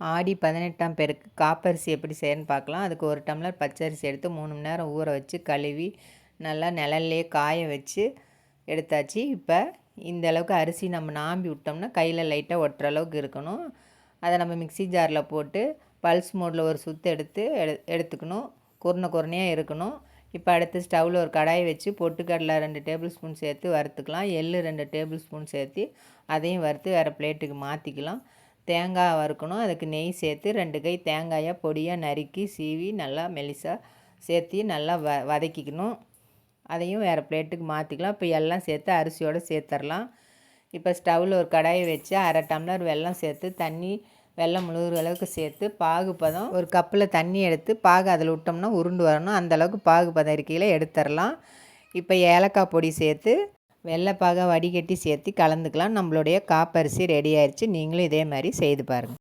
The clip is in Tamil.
ஆடி பதினெட்டாம் பேருக்கு காப்பரிசி எப்படி செய்யணும்னு பார்க்கலாம். அதுக்கு ஒரு டம்ளர் பச்சரிசி எடுத்து மூணு மணி நேரம் ஊற வச்சு கழுவி நல்லா நிழல்லையே காய வச்சு எடுத்தாச்சு. இப்போ இந்த அளவுக்கு அரிசி நம்ம நாம்பி விட்டோம்னா கையில் லைட்டாக ஒட்டுற அளவுக்கு இருக்கணும். அதை நம்ம மிக்சி ஜாரில் போட்டு பல்ஸ் மோடில் ஒரு சுற்று எடுத்து எடு எடுத்துக்கணும். குருணை குறுனையாக இருக்கணும். இப்போ அடுத்து ஸ்டவ்வில் ஒரு கடாயை வச்சு பொட்டுக்கடலை ரெண்டு டேபிள் ஸ்பூன் சேர்த்து வறுத்துக்கலாம். எள் ரெண்டு டேபிள் ஸ்பூன் சேர்த்து அதையும் வறுத்து வேறு பிளேட்டுக்கு மாற்றிக்கலாம் தேங்காய் வறுக்கணும். அதுக்கு நெய் சேர்த்து ரெண்டு கை தேங்காயை பொடியாக நறுக்கி சீவி நல்லா மெலிசாக சேர்த்து நல்லா வ வதக்கிக்கணும். அதையும் வேறு பிளேட்டுக்கு மாற்றிக்கலாம் இப்போ எல்லாம் சேர்த்து அரிசியோடு சேர்த்துடலாம் இப்போ ஸ்டவ்வில் ஒரு கடாயை வச்சு அரை டம்ளர் வெல்லம் சேர்த்து தண்ணி வெள்ளம் முழுகிற அளவுக்கு சேர்த்து பாகு பதம் ஒரு கப்பில் தண்ணி எடுத்து பாகு அதில் விட்டோம்னா உருண்டு வரணும். அந்தளவுக்கு பாகு பதம் இருக்கையில் எடுத்துடலாம் இப்போ ஏலக்காய் பொடி சேர்த்து வெள்ளைப்பாக வடிகட்டி சேர்த்து கலந்துக்கலாம். நம்மளுடைய காப்பரிசி ரெடி ஆயிடுச்சு நீங்களும் இதே மாதிரி செய்து பாருங்கள்